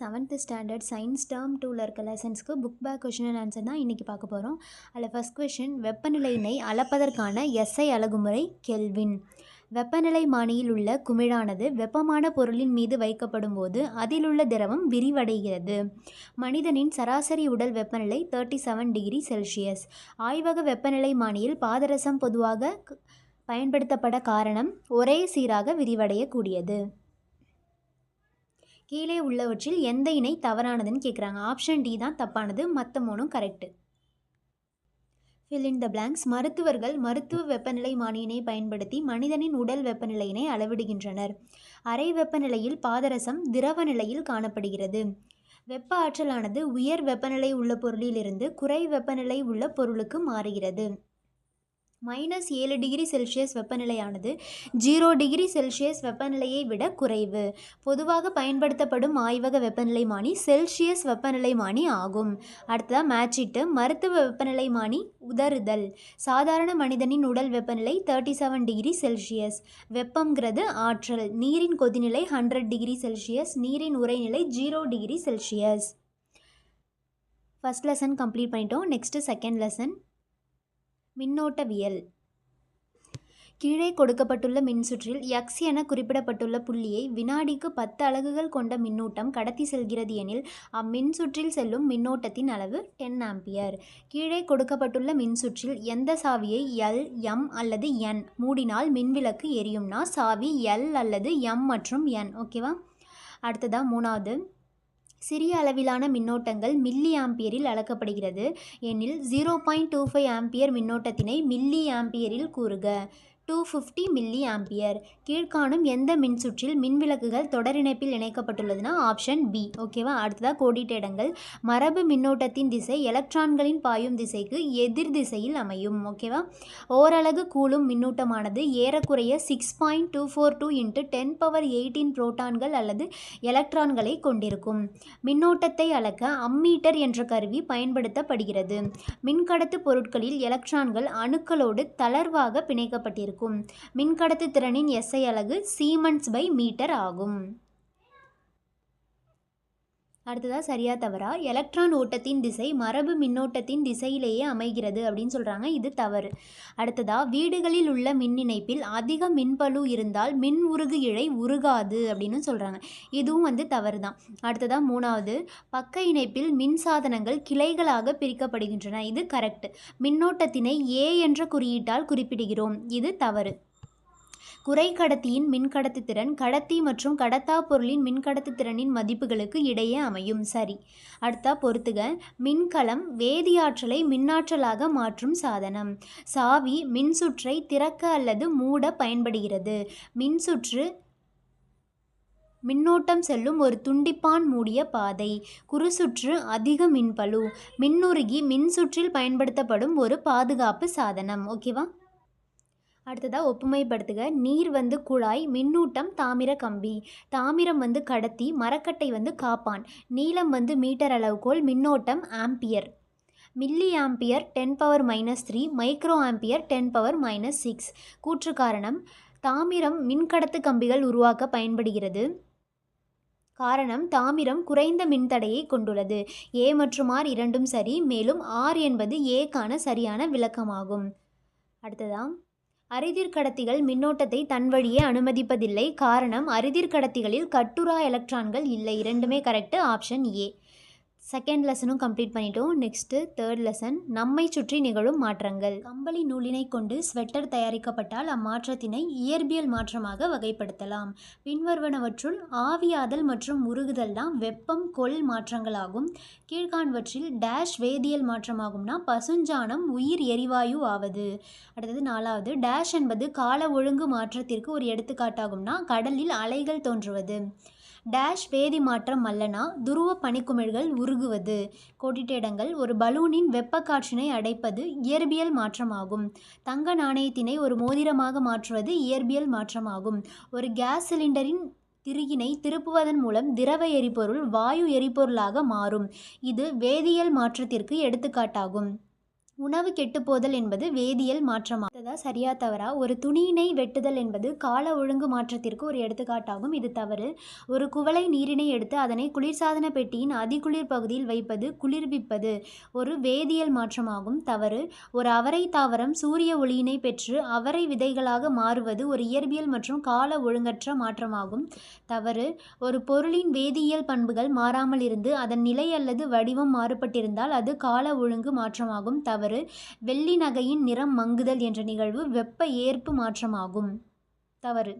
Seventh standard science term டூவில் இருக்க லெசன்ஸ்க்கு book back question and answer தான் இன்றைக்கி பார்க்க போகிறோம் அதில் ஃபஸ்ட் கொஷின் வெப்பநிலையினை அளப்பதற்கான எஸ்ஐ அழகுமுறை கெல்வின். வெப்பநிலை மானியில் உள்ள குமிழானது வெப்பமான பொருளின் மீது வைக்கப்படும் போது அதில் உள்ள திரவம் விரிவடைகிறது. மனிதனின் சராசரி உடல் வெப்பநிலை தேர்ட்டி செவன் டிகிரி செல்சியஸ் ஆய்வக வெப்பநிலை மானியில் பாதரசம் பொதுவாக பயன்படுத்தப்பட காரணம் ஒரே சீராக விரிவடையக்கூடியது. கீழே உள்ளவற்றில் எந்த இணை தவறானதுன்னு கேட்குறாங்க ஆப்ஷன் டி தான் தப்பானது மற்ற மூணும் correct fill in the blanks மருத்துவர்கள் மருத்துவ வெப்பநிலை மானியினை பயன்படுத்தி மனிதனின் உடல் வெப்பநிலையினை அளவிடுகின்றனர். அறை வெப்பநிலையில் பாதரசம் திரவ நிலையில் காணப்படுகிறது. வெப்ப ஆற்றலானது உயர் வெப்பநிலை உள்ள பொருளிலிருந்து குறை வெப்பநிலை உள்ள பொருளுக்கு மாறுகிறது. மைனஸ் ஏழு டிகிரி செல்சியஸ் வெப்பநிலையானது ஜீரோ டிகிரி செல்சியஸ் வெப்பநிலையை விட குறைவு. பொதுவாக பயன்படுத்தப்படும் ஆய்வக வெப்பநிலைமானி செல்சியஸ் வெப்பநிலைமானி ஆகும். அடுத்ததாக மேட்சிட்டு மருத்துவ வெப்பநிலைமானி உதறுதல். சாதாரண மனிதனின் உடல் வெப்பநிலை தேர்ட்டி செவன் டிகிரி செல்சியஸ். வெப்பங்கிறது ஆற்றல். நீரின் கொதிநிலை ஹண்ட்ரட் டிகிரி செல்சியஸ். நீரின் உறைநிலை zero degree Celsius. First lesson complete பண்ணிட்டோம். நெக்ஸ்ட்டு செகண்ட் லெசன் மின்னோட்டவியல். கீழே கொடுக்கப்பட்டுள்ள மின்சுற்றில் எக்ஸ் என குறிப்பிடப்பட்டுள்ள புள்ளியை வினாடிக்கு பத்து அலகுகள் கொண்ட மின்னூட்டம் கடத்தி செல்கிறது எனில் அம்மின்சுற்றில் செல்லும் மின்னோட்டத்தின் அளவு டென் ஆம்பியர். கீழே கொடுக்கப்பட்டுள்ள மின்சுற்றில் எந்த சாவியை எல் எம் அல்லது என் மூடினால் மின்விளக்கு எரியும்னா சாவி எல் அல்லது எம் மற்றும் என். ஓகேவா? அடுத்ததாக மூணாவது. சிறிய அளவிலான மின்னோட்டங்கள் மில்லி ஆம்பியரில் அளக்கப்படுகிறது. எனில் zero point two five ampere மின்னோட்டத்தினை milli ஆம்பியரில் கூறுக. டூ ஃபிஃப்டி மில்லி ஆம்பியர் கீழ்காணும் எந்த மின்சுற்றில் மின்விளக்குகள் தொடரிணைப்பில் இணைக்கப்பட்டுள்ளதுன்னா ஆப்ஷன் பி ஓகேவா அடுத்ததாக கோடிட்ட இடங்கள். மரபு மின்னோட்டத்தின் திசை எலக்ட்ரான்களின் பாயும் திசைக்கு எதிர் திசையில் அமையும். ஓகேவா ஓரலகு கூலும் மின்னூட்டமானது ஏறக்குறைய six point two four two into ten power eighteen புரோட்டான்கள் அல்லது எலக்ட்ரான்களை கொண்டிருக்கும். மின்னோட்டத்தை அளக்க அம்மீட்டர் என்ற கருவி பயன்படுத்தப்படுகிறது. மின்கடத்து பொருட்களில் எலக்ட்ரான்கள் அணுக்களோடு தளர்வாக பிணைக்கப்பட்டிருக்கும். மின்கடத்து திறனின் எஸ்ஐ அலகு சீமன்ஸ் பை மீட்டர் ஆகும். அடுத்ததாக சரியா தவறா? எலக்ட்ரான் ஓட்டத்தின் திசை மரபு மின்னோட்டத்தின் திசையிலேயே அமைகிறது அப்படின்னு சொல்கிறாங்க இது தவறு. அடுத்ததாக வீடுகளில் உள்ள மின் இணைப்பில் அதிக மின்பளு இருந்தால் மின் உருகு இழை உருகாது அப்படின்னு சொல்கிறாங்க இதுவும் வந்து தவறு தான் அடுத்ததாக மூணாவது பக்க இணைப்பில் மின் சாதனங்கள் கிளைகளாக பிரிக்கப்படுகின்றன. இது கரெக்ட் மின்னோட்டத்தினை ஏ என்ற குறியீட்டால் குறிப்பிடுகிறோம். இது தவறு. குறைக்கடத்தியின் மின்கடத்து திறன் கடத்தி மற்றும் கடத்தா பொருளின் மின்கடத்து திறனின் மதிப்புகளுக்கு இடையே அமையும். சரி அடுத்தா பொறுத்துக. மின்கலம் வேதியாற்றலை மின்னாற்றலாக மாற்றும் சாதனம். சாவி மின்சுற்றை திறக்க அல்லது மூட பயன்படுகிறது. மின்சுற்று மின்னோட்டம் செல்லும் ஒரு துண்டிப்பான் மூடிய பாதை. குறுசுற்று அதிக மின்பளு. மின்னுருகி மின்சுற்றில் பயன்படுத்தப்படும் ஒரு பாதுகாப்பு சாதனம். ஓகேவா? அடுத்ததாக ஒப்புமைப்படுத்துக. நீர் வந்து குழாய் மின்னூட்டம் தாமிர கம்பி. தாமிரம் வந்து கடத்தி மரக்கட்டை வந்து காப்பான். நீளம் வந்து மீட்டர் அளவுகோல் மின்னோட்டம் ampere. Milli ampere ten power minus three micro ampere ten power minus six கூற்று காரணம் தாமிரம் மின்கடத்து கம்பிகள் உருவாக்க பயன்படுகிறது. காரணம் தாமிரம் குறைந்த மின்தடையை கொண்டுள்ளது. ஏ மற்றும் ஆர் இரண்டும் சரி மேலும் ஆர் என்பது ஏக்கான சரியான விளக்கமாகும். அடுத்ததான் அரிதிர் கடத்திகள் மின்னோட்டத்தை தன் வழியே அனுமதிப்பதில்லை. காரணம் அரிதிர் கடத்திகளில் கட்டுரா எலக்ட்ரான்கள் இல்லை. இரண்டுமே கரெக்டு ஆப்ஷன் ஏ செகண்ட் லெசனும் கம்ப்ளீட் பண்ணிட்டோம். நெக்ஸ்ட்டு தேர்ட் லெசன் நம்மை சுற்றி நிகழும் மாற்றங்கள். கம்பளி நூலினை கொண்டு ஸ்வெட்டர் தயாரிக்கப்பட்டால் அம்மாற்றத்தினை இயற்பியல் மாற்றமாக வகைப்படுத்தலாம். பின்வருவனவற்றுள் ஆவியாதல் மற்றும் உருகுதல் தான் வெப்பம் கொள் மாற்றங்களாகும். கீழ்காண்வற்றில் டேஷ் வேதியியல் மாற்றமாகும்னா பசுஞ்சாணம் உயிர் எரிவாயு ஆவது. அடுத்தது நாலாவது டேஷ் என்பது கால ஒழுங்கு மாற்றத்திற்கு ஒரு எடுத்துக்காட்டாகும்னா கடலில் அலைகள் தோன்றுவது. டேஷ் வேதி மாற்றம் அல்லனா துருவ பனிக்குமிழ்கள் உருகுவது. கோடிட்ட ஒரு பலூனின் வெப்ப காற்றினை அடைப்பது இயற்பியல் மாற்றமாகும். தங்க நாணயத்தினை ஒரு மோதிரமாக மாற்றுவது இயற்பியல் மாற்றமாகும். ஒரு கேஸ் சிலிண்டரின் திருகினை திருப்புவதன் மூலம் திரவ எரிபொருள் வாயு எரிபொருளாக மாறும். இது வேதியியல் மாற்றத்திற்கு எடுத்துக்காட்டாகும். உணவு கெட்டுப்போதல் என்பது வேதியியல் மாற்றமாகும் அதான் சரியா தவறா? ஒரு துணியினை வெட்டுதல் என்பது கால ஒழுங்கு மாற்றத்திற்கு ஒரு எடுத்துக்காட்டாகும். இது தவறு. ஒரு குவளை நீரினை எடுத்து அதனை குளிர்சாதன பெட்டியின் அதிகுளிர் பகுதியில் வைப்பது குளிர்விப்பது ஒரு வேதியியல் மாற்றமாகும். தவறு. ஒரு அவரை தாவரம் சூரிய ஒளியினை பெற்று அவரை விதைகளாக மாறுவது ஒரு இயற்பியல் மற்றும் கால ஒழுங்கற்ற மாற்றமாகும். தவறு. ஒரு பொருளின் வேதியியல் பண்புகள் மாறாமல் இருந்து அதன் நிலை அல்லது வடிவம் மாறுபட்டிருந்தால் அது கால ஒழுங்கு மாற்றமாகும். தவறு. வெள்ளி நகையின் நிறம் மங்குதல் என்ற நிகழ்வு வெப்ப ஏற்பு மாற்றமாகும். தவறு.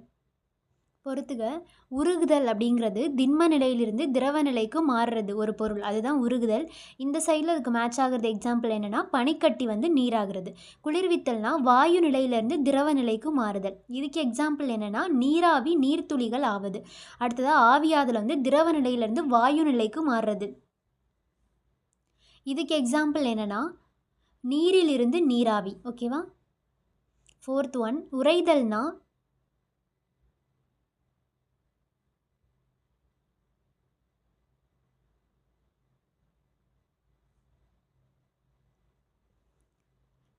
பொறுத்துக உருகுதல் அப்படிங்கிறது திண்ம நிலையிலிருந்து திரவ நிலைக்கு மாறுறது ஒரு பொருள். அதுதான் உருகுதல். இந்த சைடில் அதுக்கு மேட்ச் ஆகிறது எக்ஸாம்பிள் என்னென்னா பனிக்கட்டி வந்து நீராகிறது. குளிர்வித்தல்னா வாயு நிலையிலேருந்து திரவ நிலைக்கு மாறுதல். இதுக்கு எக்ஸாம்பிள் என்னென்னா நீராவி நீர்த்துளிகள் ஆவது. அடுத்ததாக ஆவியாதல் வந்து திரவ நிலையிலேருந்து வாயு நிலைக்கு மாறுறது. இதுக்கு எக்ஸாம்பிள் என்னென்னா நீரிலிருந்து நீராவி. ஓகேவா ஃபோர்த் ஒன் உறைதல்னா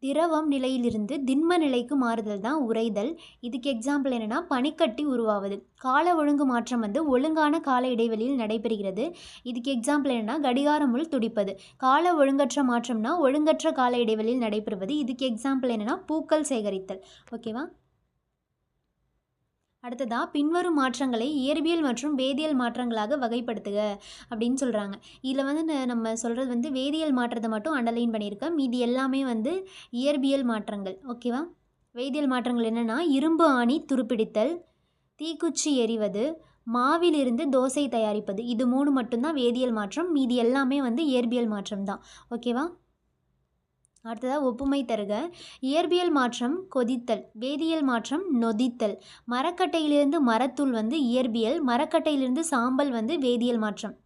திரவம் நிலையிலிருந்து திண்ம நிலைக்கு மாறுதல் தான் உறைதல். இதுக்கு எக்ஸாம்பிள் என்னென்னா பனிக்கட்டி உருவாவது. கால ஒழுங்கு மாற்றம் வந்து ஒழுங்கான கால இடைவெளியில் நடைபெறுகிறது. இதுக்கு எக்ஸாம்பிள் என்னென்னா கடிகார முள் துடிப்பது. கால ஒழுங்கற்ற மாற்றம்னா ஒழுங்கற்ற கால இடைவெளியில் நடைபெறுவது. இதுக்கு எக்ஸாம்பிள் என்னென்னா பூக்கள் சேகரித்தல். ஓகேவா அடுத்ததாக பின்வரும் மாற்றங்களை இயற்பியல் மற்றும் வேதியியல் மாற்றங்களாக வகைப்படுத்துக அப்படின்னு சொல்கிறாங்க இதில் வந்து நம்ம சொல்கிறது வந்து வேதியியல் மாற்றத்தை மட்டும் அண்டர்லைன் பண்ணியிருக்கேன் மீதி எல்லாமே வந்து இயற்பியல் மாற்றங்கள். ஓகேவா வேதியியல் மாற்றங்கள் என்னென்னா இரும்பு ஆணி துருப்பிடித்தல் தீக்குச்சி எரிவது மாவிலிருந்து தோசை தயாரிப்பது. இது மூணு மட்டும்தான் வேதியியல் மாற்றம். மீதி எல்லாமே வந்து இயற்பியல் மாற்றம் தான் ஓகேவா அடுத்ததாக ஒப்புமை தருக. இயற்பியல் மாற்றம் கொதித்தல் வேதியியல் மாற்றம் நொதித்தல். மரக்கட்டையிலிருந்து மரத்தூள் வந்து இயற்பியல் மரக்கட்டையிலிருந்து சாம்பல் வந்து வேதியியல் மாற்றம்.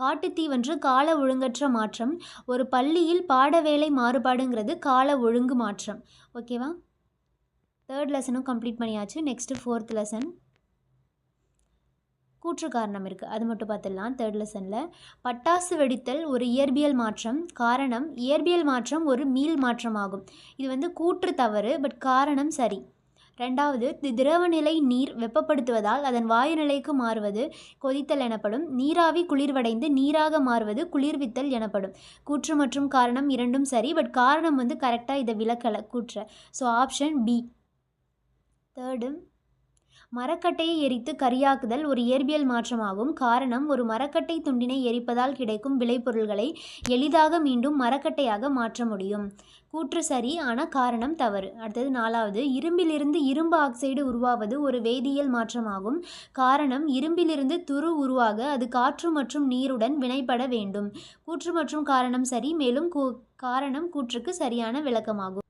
காட்டுத்தீ வந்து கால ஒழுங்கற்ற மாற்றம். ஒரு பள்ளியில் பாடவேளை மாறுபாடுங்கிறது கால ஒழுங்கு மாற்றம். ஓகேவா? தேர்ட் லெசனும் கம்ப்ளீட் பண்ணியாச்சு. நெக்ஸ்ட்டு ஃபோர்த் லெசன் கூற்று காரணம் இருக்குது அது மட்டும் பார்த்துடலாம். தேர்ட் லெசனில் பட்டாசு வெடித்தல் ஒரு இயற்பியல் மாற்றம். காரணம் இயற்பியல் மாற்றம் ஒரு மீள் மாற்றமாகும். இது வந்து கூற்று தவறு பட் காரணம் சரி. ரெண்டாவது தி- திரவநிலை நீர் வெப்பப்படுத்துவதால் அதன் வாயு நிலைக்கு மாறுவது கொதித்தல் எனப்படும். நீராவி குளிர்வடைந்து நீராக மாறுவது குளிர்வித்தல் எனப்படும். கூற்று மற்றும் காரணம் இரண்டும் சரி பட் காரணம் வந்து கரெக்டாக இதை விளக்கலை கூற்று. ஸோ ஆப்ஷன் பி தேர்டு மரக்கட்டையை எரித்து கரியாக்குதல் ஒரு இயற்பியல் மாற்றமாகும். காரணம் ஒரு மரக்கட்டை துண்டினை எரிப்பதால் கிடைக்கும் விளைபொருள்களை எளிதாக மீண்டும் மரக்கட்டையாக மாற்ற முடியும். கூற்று சரி ஆனால் காரணம் தவறு. அடுத்தது நாலாவது இரும்பிலிருந்து இரும்பு ஆக்சைடு உருவாவது ஒரு வேதியியல் மாற்றமாகும். காரணம் இரும்பிலிருந்து துரு உருவாக அது காற்று மற்றும் நீருடன் வினைப்பட வேண்டும். கூற்று மற்றும் காரணம் சரி மேலும் கூ காரணம் கூற்றுக்கு சரியான விளக்கமாகும்.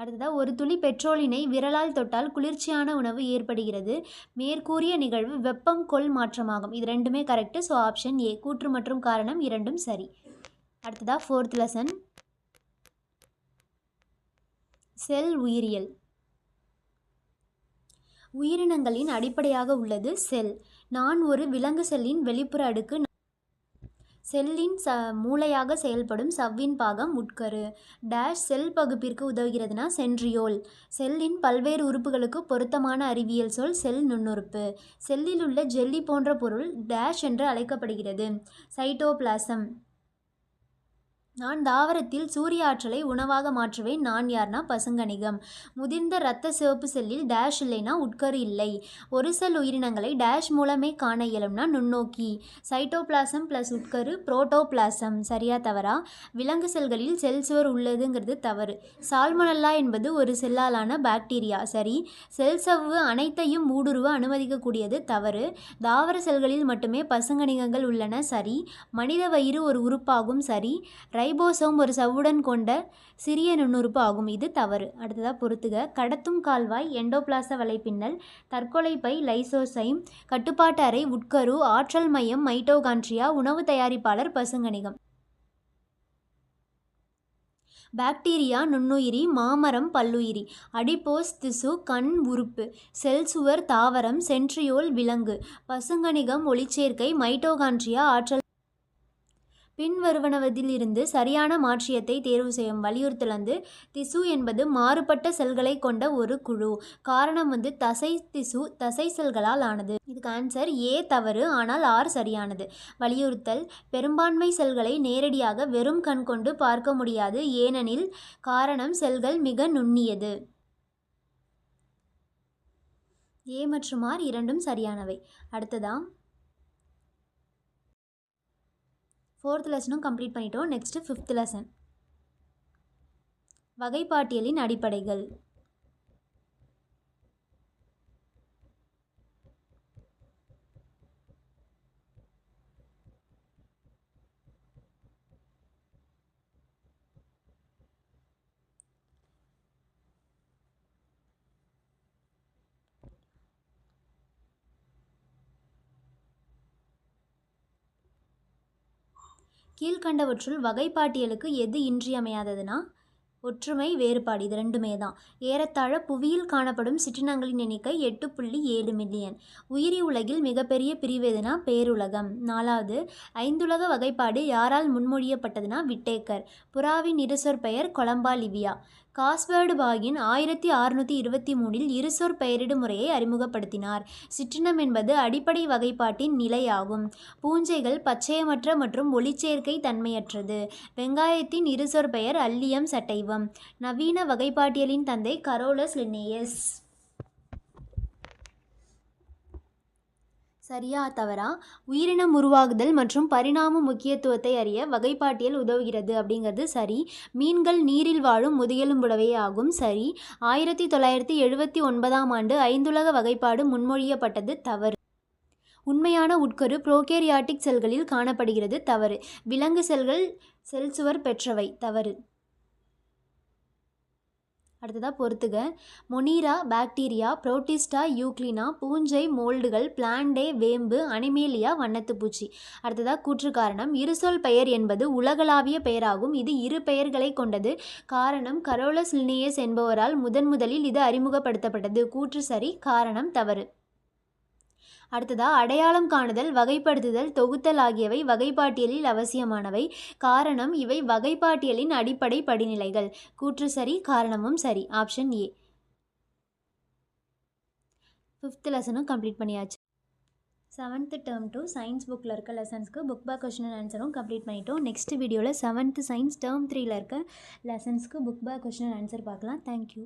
அடுத்ததாக ஒரு துளி பெட்ரோலினை விரலால் தொட்டால் குளிர்ச்சியான உணவு ஏற்படுகிறது. மேற்கூறிய நிகழ்வு வெப்பம் கொள் மாற்றமாகும். இது ரெண்டுமே கரெக்டு ஸோ ஆப்ஷன் ஏ கூற்று மற்றும் காரணம் இரண்டும் சரி. அடுத்ததாக ஃபோர்த் லெசன் செல் உயிரியல். உயிரினங்களின் அடிப்படையாக உள்ளது செல். நான் ஒரு விலங்கு செல்லின் வெளிப்புற அடுக்கு செல்லின் ச மூளையாக செயல்படும் சவ்வின் பாகம் உட்கரு. டேஷ் செல் பகுப்பிற்கு உதவுகிறதுனா சென்ட்ரியோல். செல்லின் பல்வேறு உறுப்புகளுக்கு பொருத்தமான அறிவியல் சொல் செல் நுண்ணுறுப்பு. செல்லில் உள்ள ஜெல்லி போன்ற பொருள் டேஷ் என்று அழைக்கப்படுகிறது. சைட்டோபிளாசம். நான் தாவரத்தில் சூரிய ஆற்றலை உணவாக மாற்றுவேன். நான் யார்னா பசுங்கணிகம். முதிர்ந்த இரத்த சிவப்பு செல்லில் டேஷ் இல்லைனா உட்கரு இல்லை. ஒரு செல் உயிரினங்களை டேஷ் மூலமே காண இயலும்னா நுண்ணோக்கி. சைட்டோபிளாசம் ப்ளஸ் உட்கரு புரோட்டோபிளாசம் சரியா தவறா? விலங்கு செல்களில் செல் சுவர் உள்ளதுங்கிறது தவறு. சால்மொனல்லா என்பது ஒரு செல்லாலான பாக்டீரியா சரி. செல் சவ்வு அனைத்தையும் ஊடுருவ அனுமதிக்கக்கூடியது தவறு. தாவர செல்களில் மட்டுமே பசுங்கணிகங்கள் உள்ளன. சரி. மனித வயிறு ஒரு உறுப்பாகும். சரி. ரை ரைபோசோம் ஒரு சவ்வுடன் கொண்ட சிறிய நுண்ணுறுப்பு ஆகும். இது தவறு. அடுத்ததாக பொறுத்துக. கடத்தும் கால்வாய் எண்டோபிளாச வலைப்பின்னல் தற்கொலை பை லைசோசைம் கட்டுப்பாட்டு அறை உட்கரு ஆற்றல் மையம் மைட்டோகான்ட்ரியா உணவு தயாரிப்பாளர் பசுங்கணிகம் பாக்டீரியா நுண்ணுயிரி மாமரம் பல்லுயிரி. அடிப்போஸ் திசு கண் உறுப்பு. செல் சுவர் தாவரம் சென்ட்ரியோல் விலங்கு. பசுங்கணிகம் ஒளிச்சேர்க்கை மைட்டோகான்ட்ரியா ஆற்றல் பின்வருவனவதிலிருந்து சரியான மாற்றியத்தை தேர்வு செய்யும் வலியுறுத்தல் வந்து திசு என்பது மாறுபட்ட செல்களை கொண்ட ஒரு குழு. காரணம் வந்து தசை திசு தசை செல்களால் ஆனது. இதுக்கு ஆன்சர் ஏ தவறு ஆனால் ஆர் சரியானது. வலியுறுத்தல் பெரும்பான்மை செல்களை நேரடியாக வெறும் கண் கொண்டு பார்க்க முடியாது ஏனெனில் காரணம் செல்கள் மிக நுண்ணியது. ஏ மற்றும் ஆர் இரண்டும் சரியானவை. அடுத்ததாம் ஃபோர்த் லெசனும் கம்ப்ளீட் பண்ணிட்டோம். நெக்ஸ்ட்டு ஃபிஃப்த் லெசன் வகைப்பாட்டியலின் அடிப்படைகள். கீழ்கண்டவற்றுள் வகைப்பாட்டியலுக்கு எது இன்றியமையாததுன்னா ஒற்றுமை வேறுபாடு இது ரெண்டுமே தான். ஏறத்தாழ புவியில் காணப்படும் சிற்றினங்களின் எண்ணிக்கை எட்டு புள்ளி ஏழு மில்லியன். உயிரி உலகில் மிகப்பெரிய பிரிவு எதுனா பேருலகம். நாலாவது ஐந்துலக வகைப்பாடு யாரால் முன்மொழியப்பட்டதுனா விட்டேக்கர். புறாவின் இருசொற் பெயர் கொலம்பா லிவியா காஸ்வேர்டு பாகின் ஆயிரத்தி அறுநூற்றி இருபத்தி மூணில் இருசொற் பெயரிடும் முறையை அறிமுகப்படுத்தினார். சிற்றினம் என்பது அடிப்படை வகைப்பாட்டின் நிலையாகும். பூஞ்சைகள் பச்சையமற்ற மற்றும் ஒளிச்சேர்க்கை தன்மையற்றது. வெங்காயத்தின் இருசொற் பெயர் அல்லியம் சட்டைவம். நவீன வகைப்பாட்டியலின் தந்தை கரோலஸ் லின்னேயஸ் சரியா தவறா? உயிரினம் உருவாகுதல் மற்றும் பரிணாம முக்கியத்துவத்தை அறிய வகைப்பாட்டியல் உதவுகிறது அப்படிங்கிறது சரி. மீன்கள் நீரில் வாழும் முதுகெலும்புடவே ஆகும் சரி. ஆயிரத்தி தொள்ளாயிரத்தி எழுபத்தி ஒன்பதாம் ஆண்டு ஐந்துலக வகைப்பாடு முன்மொழியப்பட்டது தவறு. உண்மையான உட்கரு புரோகேரியாட்டிக் செல்களில் காணப்படுகிறது தவறு. விலங்கு செல்கள் செல்சுவர் பெற்றவை தவறு. அடுத்ததாக பொறுத்துக. மொனீரா பாக்டீரியா புரோட்டிஸ்டா யூக்ளினா பூஞ்சை மோல்டுகள் பிளாண்டே வேம்பு அனிமேலியா வண்ணத்துப்பூச்சி. அடுத்ததாக கூற்று காரணம். இருசொல் பெயர் என்பது உலகளாவிய பெயராகும். இது இரு பெயர்களை கொண்டது. காரணம் கரோலஸ் லினியஸ் என்பவரால் முதன் முதலில் இது அறிமுகப்படுத்தப்பட்டது. கூற்று சரி காரணம் தவறு. அடுத்ததாக அடையாளம் காணுதல் வகைப்படுத்துதல் தொகுத்தல் ஆகியவை வகைப்பாட்டியலில் அவசியமானவை. காரணம் இவை வகைப்பாட்டியலின் அடிப்படை படிநிலைகள். கூற்று சரி காரணமும் சரி. Option A. ஃபிஃப்த் லெசனும் கம்ப்ளீட் பண்ணியாச்சு. செவன்த்து டேர்ம் டூ சயின்ஸ் புக்கில் இருக்க லெசன்ஸ்க்கு புக் பேக் கொஷின் ஆன்சரும் கம்ப்ளீட் பண்ணிட்டோம். நெக்ஸ்ட் வீடியோவில் செவன்த்து சயின்ஸ் டேர்ம் த்ரீயில் இருக்க லெசன்ஸ்க்கு புக் பேக் கொஷின் ஆன்சர் பார்க்கலாம். Thank you